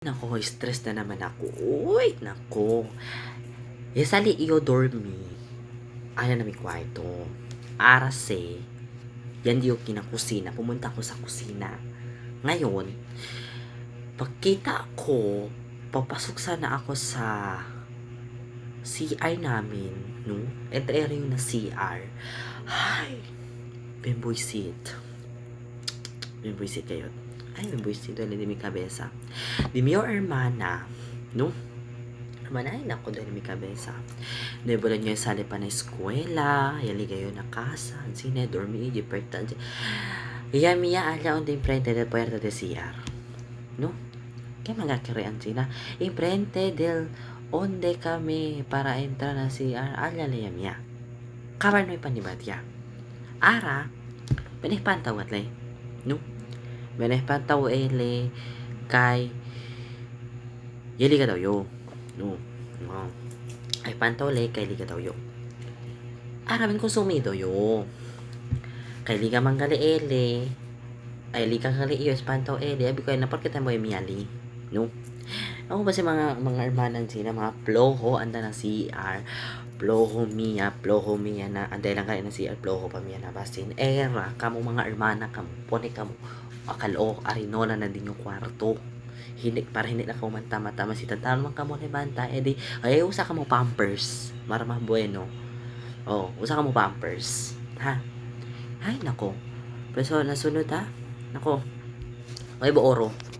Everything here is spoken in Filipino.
Nako, stress na naman ako. Uy, nako. Yesali iyo dormi. Ano na mi kwarto. Arase. Yan di yung kinakusina. Pumunta ako sa kusina. Ngayon, pagkita ko, papasok sana ako sa CR namin, no? Ito area na CR. Ay, bemboy seat. Bemboy seat kayo. Ay, bemboy seat. Wala di mi kabesa. Di mi hermana, no? Hermana, ay nako, dahil mi kabesa. Nebula niyo sali pa na eskwela, yali kayo na casa, sine, dormi, di pertan. Iya mia ala on din frente del puerta de CR. No? Kaya magkakirean sila. Imprente del onde kami para entrar na CR. Ala liya mia. Kabar no ipanibadya. Ara, pinihpantaw at lay. No? Pinihpantaw ele kay yali ka yo. No? No. Ay pantaw le kay liga daw yo. Aramin konsumido yo. Kay liga manggali ele. Ay liga kali iyo espantaw ele. Abi ko na porket mo miyali. No? Ako ba si mga mga hermanan sila, mga ploho, anda na CR, ploho mia, ploho mia na, anday lang kayo na CR, ploho pa mia na basin. Era, kamo mga hermana, kamo, pone kamo, akalo, arinola na din yung kwarto. Hindi, para hindi na kumanta-mata, masitatan man kamo ni banta, edi, ay, usa ka mo pampers, para mga bueno. Oh, usa ka mo pampers. Ha? Ay, nako. Pero nasunod ha? Nako. Ay, booro.